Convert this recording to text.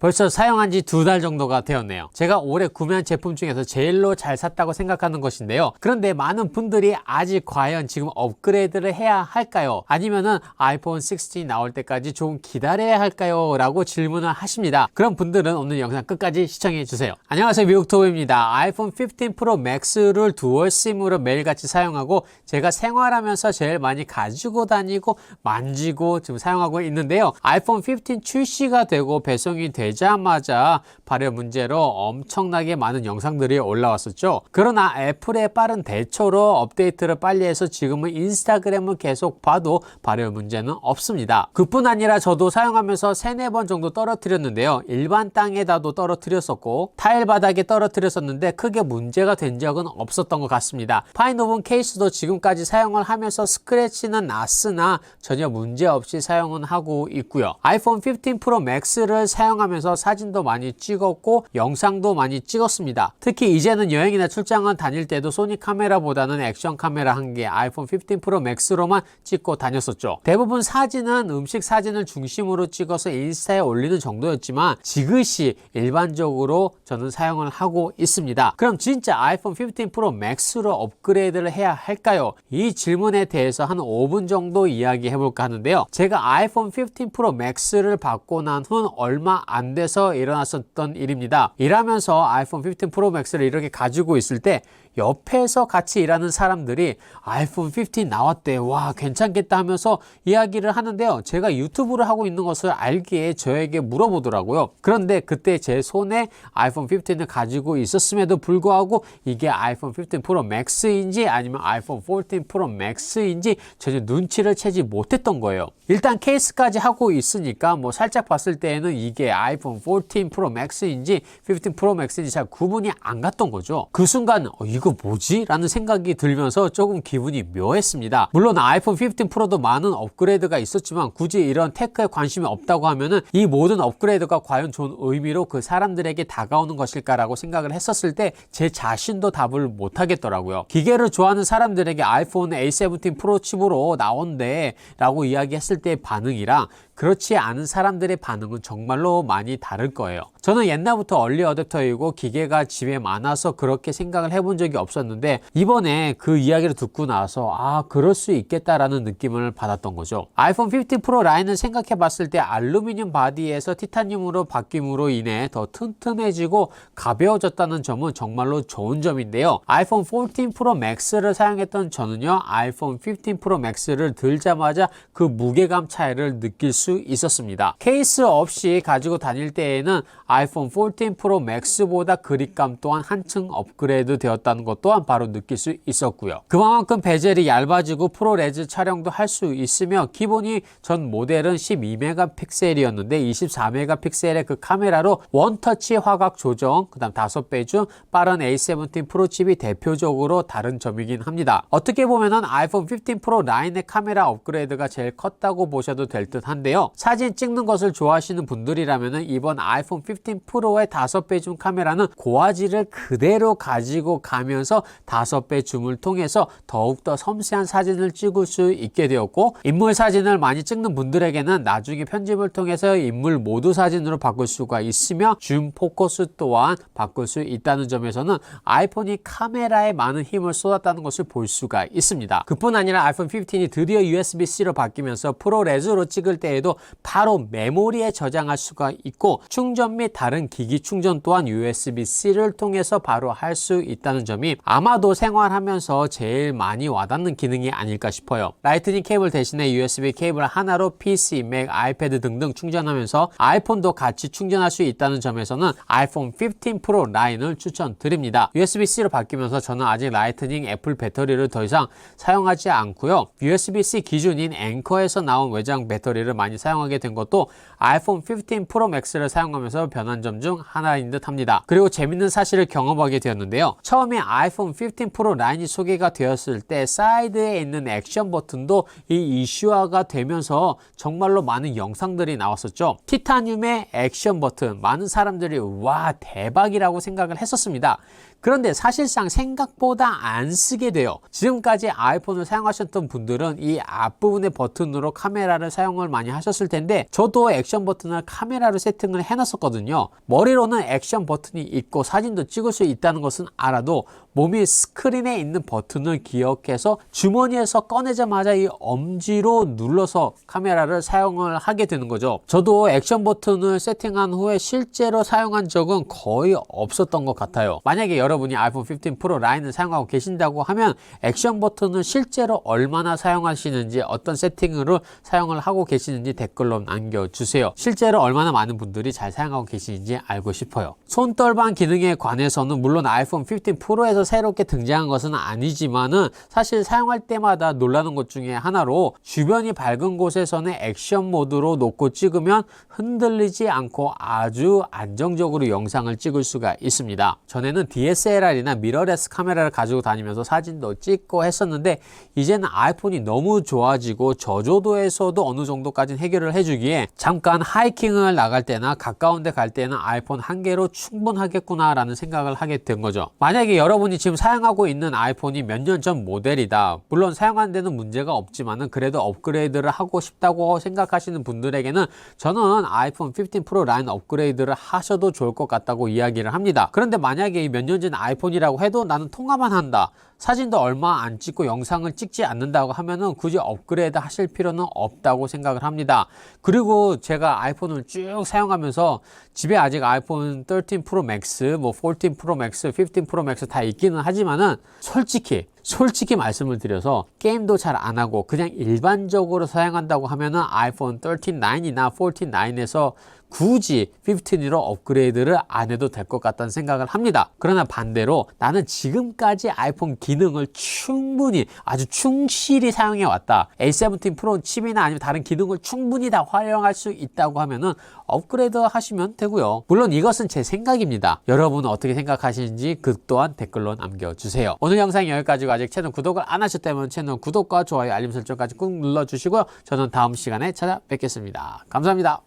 벌써 사용한 지 두 달 정도가 되었네요. 제가 올해 구매한 제품 중에서 제일로 잘 샀다고 생각하는 것인데요. 그런데 많은 분들이 아직 과연 지금 업그레이드를 해야 할까요? 아니면은 아이폰 16 나올 때까지 좀 기다려야 할까요? 라고 질문을 하십니다. 그런 분들은 오늘 영상 끝까지 시청해 주세요. 안녕하세요. 미국토우입니다. 아이폰 15 프로 맥스를 두얼 심으로 매일같이 사용하고 제가 생활하면서 제일 많이 가지고 다니고 만지고 지금 사용하고 있는데요. 아이폰 15 출시가 되고 배송이 되 자마자 발열 문제로 엄청나게 많은 영상들이 올라왔었죠. 그러나 애플의 빠른 대처로 업데이트를 빨리 해서 지금은 인스타그램을 계속 봐도 발열 문제는 없습니다. 그뿐 아니라 저도 사용하면서 세네 번 정도 떨어뜨렸는데요. 일반 땅에다도 떨어뜨렸었고 타일 바닥에 떨어뜨렸었는데 크게 문제가 된 적은 없었던 것 같습니다. 파인오븐 케이스도 지금까지 사용을 하면서 스크래치는 났으나 전혀 문제 없이 사용은 하고 있고요. 아이폰 15 프로 맥스를 사용하면서 사진도 많이 찍었고 영상도 많이 찍었습니다. 특히 이제는 여행이나 출장을 다닐 때도 소니 카메라보다는 액션 카메라 한 개 아이폰 15 프로 맥스로만 찍고 다녔었죠. 대부분 사진은 음식 사진을 중심으로 찍어서 인스타에 올리는 정도였지만 지그시 일반적으로 저는 사용을 하고 있습니다. 그럼 진짜 아이폰 15 프로 맥스로 업그레이드를 해야 할까요? 이 질문에 대해서 한 5분 정도 이야기해 볼까 하는데요. 제가 아이폰 15 프로 맥스를 받고 난 후 얼마 안 돼서 일어났었던 일입니다. 일하면서 아이폰 15 프로 맥스를 이렇게 가지고 있을 때 옆에서 같이 일하는 사람들이 아이폰 15 나왔대. 와, 괜찮겠다 하면서 이야기를 하는데요. 제가 유튜브를 하고 있는 것을 알기에 저에게 물어보더라고요. 그런데 그때 제 손에 아이폰 15을 가지고 있었음에도 불구하고 이게 아이폰 15 프로 맥스인지 아니면 아이폰 14 프로 맥스인지 전혀 눈치를 채지 못했던 거예요. 일단 케이스까지 하고 있으니까 뭐 살짝 봤을 때에는 이게 아이폰 14 프로 맥스인지 15 프로 맥스인지 잘 구분이 안 갔던 거죠. 그 순간 어, 이거 뭐지? 라는 생각이 들면서 조금 기분이 묘했습니다. 물론 아이폰 15 프로도 많은 업그레이드가 있었지만 굳이 이런 테크에 관심이 없다고 하면은 이 모든 업그레이드가 과연 좋은 의미로 그 사람들에게 다가오는 것일까라고 생각을 했었을 때 제 자신도 답을 못 하겠더라고요. 기계를 좋아하는 사람들에게 아이폰 A17 프로 칩으로 나온대 라고 이야기했을 때의 반응이랑 그렇지 않은 사람들의 반응은 정말로 많이 다를 거예요. 저는 옛날부터 얼리 어댑터이고 기계가 집에 많아서 그렇게 생각을 해본 적이 없었는데 이번에 그 이야기를 듣고 나서 아 그럴 수 있겠다라는 느낌을 받았던 거죠. 아이폰 15 프로 라인을 생각해 봤을 때 알루미늄 바디에서 티타늄으로 바뀜으로 인해 더 튼튼해지고 가벼워졌다는 점은 정말로 좋은 점인데요. 아이폰 14 프로 맥스를 사용했던 저는요 아이폰 15 프로 맥스를 들자마자 그 무게감 차이를 느낄 수 있었습니다. 케이스 없이 가지고 다닐 때에는 아이폰 14 프로 맥스보다 그립감 또한 한층 업그레이드 되었다는 것 또한 바로 느낄 수 있었고요. 그만큼 베젤이 얇아지고 프로레즈 촬영도 할 수 있으며 기본이 전 모델은 12메가 픽셀이었는데 24메가 픽셀의 그 카메라로 원터치 화각 조정, 그 다음 5배 중 빠른 A17 프로 칩이 대표적으로 다른 점이긴 합니다. 어떻게 보면은 아이폰 15 프로 라인의 카메라 업그레이드가 제일 컸다고 보셔도 될 듯 한데요. 사진 찍는 것을 좋아하시는 분들이라면은 이번 아이폰 15 프로의 5배 줌 카메라는 고화질을 그대로 가지고 가면 서 5배 줌을 통해서 더욱더 섬세한 사진을 찍을 수 있게 되었고 인물 사진을 많이 찍는 분들에게는 나중에 편집을 통해서 인물 모두 사진으로 바꿀 수가 있으며 줌 포커스 또한 바꿀 수 있다는 점에서는 아이폰이 카메라에 많은 힘을 쏟았다는 것을 볼 수가 있습니다. 그뿐 아니라 아이폰 15이 드디어 USB-C로 바뀌면서 프로레즈로 찍을 때에도 바로 메모리에 저장할 수가 있고 충전 및 다른 기기 충전 또한 USB-C를 통해서 바로 할 수 있다는 점이 아마도 생활하면서 제일 많이 와닿는 기능이 아닐까 싶어요. 라이트닝 케이블 대신에 USB 케이블 하나로 PC, 맥, 아이패드 등등 충전하면서 아이폰도 같이 충전할 수 있다는 점에서는 아이폰 15 프로 라인을 추천드립니다. USB-C로 바뀌면서 저는 아직 라이트닝 애플 배터리를 더 이상 사용하지 않고요. USB-C 기준인 앵커에서 나온 외장 배터리를 많이 사용하게 된 것도 아이폰 15 프로 맥스를 사용하면서 변한 점 중 하나인 듯 합니다. 그리고 재밌는 사실을 경험하게 되었는데요. 처음에 아이폰 15 프로 라인이 소개가 되었을 때 사이드에 있는 액션 버튼도 이 이슈화가 되면서 정말로 많은 영상들이 나왔었죠. 티타늄의 액션 버튼 많은 사람들이 와 대박이라고 생각을 했었습니다. 그런데 사실상 생각보다 안 쓰게 돼요. 지금까지 아이폰을 사용하셨던 분들은 이 앞부분의 버튼으로 카메라를 사용을 많이 하셨을 텐데 저도 액션 버튼을 카메라로 세팅을 해놨었거든요. 머리로는 액션 버튼이 있고 사진도 찍을 수 있다는 것은 알아도 몸이 스크린에 있는 버튼을 기억해서 주머니에서 꺼내자마자 이 엄지로 눌러서 카메라를 사용을 하게 되는 거죠. 저도 액션 버튼을 세팅한 후에 실제로 사용한 적은 거의 없었던 것 같아요. 만약에 여러분이 아이폰 15 프로 라인을 사용하고 계신다고 하면 액션 버튼을 실제로 얼마나 사용하시는지 어떤 세팅으로 사용을 하고 계시는지 댓글로 남겨주세요. 실제로 얼마나 많은 분들이 잘 사용하고 계시는지 알고 싶어요. 손떨방 기능에 관해서는 물론 아이폰 15 프로에 서 새롭게 등장한 것은 아니지만은 사실 사용할 때마다 놀라는 것 중에 하나로 주변이 밝은 곳에서는 액션 모드로 놓고 찍으면 흔들리지 않고 아주 안정적으로 영상을 찍을 수가 있습니다. 전에는 DSLR이나 미러레스 카메라를 가지고 다니면서 사진도 찍고 했었는데 이제는 아이폰이 너무 좋아지고 저조도에서도 어느 정도까지는 해결을 해주기에 잠깐 하이킹을 나갈 때나 가까운 데 갈 때는 아이폰 한 개로 충분하겠구나 라는 생각을 하게 된 거죠. 만약에 여러분 이 지금 사용하고 있는 아이폰이 몇 년 전 모델이다. 물론 사용하는 데는 문제가 없지만은 그래도 업그레이드를 하고 싶다고 생각하시는 분들에게는 저는 아이폰 15 프로 라인 업그레이드를 하셔도 좋을 것 같다고 이야기를 합니다. 그런데 만약에 몇 년 전 아이폰이라고 해도 나는 통화만 한다. 사진도 얼마 안 찍고 영상을 찍지 않는다고 하면은 굳이 업그레이드 하실 필요는 없다고 생각을 합니다. 그리고 제가 아이폰을 쭉 사용하면서 집에 아직 아이폰 13 프로 맥스, 뭐 14 프로 맥스, 15 프로 맥스 다 있기는 하지만은 솔직히 솔직히 말씀을 드려서 게임도 잘 안 하고 그냥 일반적으로 사용한다고 하면은 아이폰 13 9이나 14 9에서 굳이 15으로 업그레이드를 안 해도 될 것 같다는 생각을 합니다. 그러나 반대로 나는 지금까지 아이폰 기능을 충분히 아주 충실히 사용해 왔다. A17 프로 칩이나 아니면 다른 기능을 충분히 다 활용할 수 있다고 하면은 업그레이드 하시면 되고요. 물론 이것은 제 생각입니다. 여러분은 어떻게 생각하시는지 그 또한 댓글로 남겨주세요. 오늘 영상 여기까지고 아직 채널 구독을 안 하셨다면 채널 구독과 좋아요 알림 설정까지 꾹 눌러주시고요. 저는 다음 시간에 찾아뵙겠습니다. 감사합니다.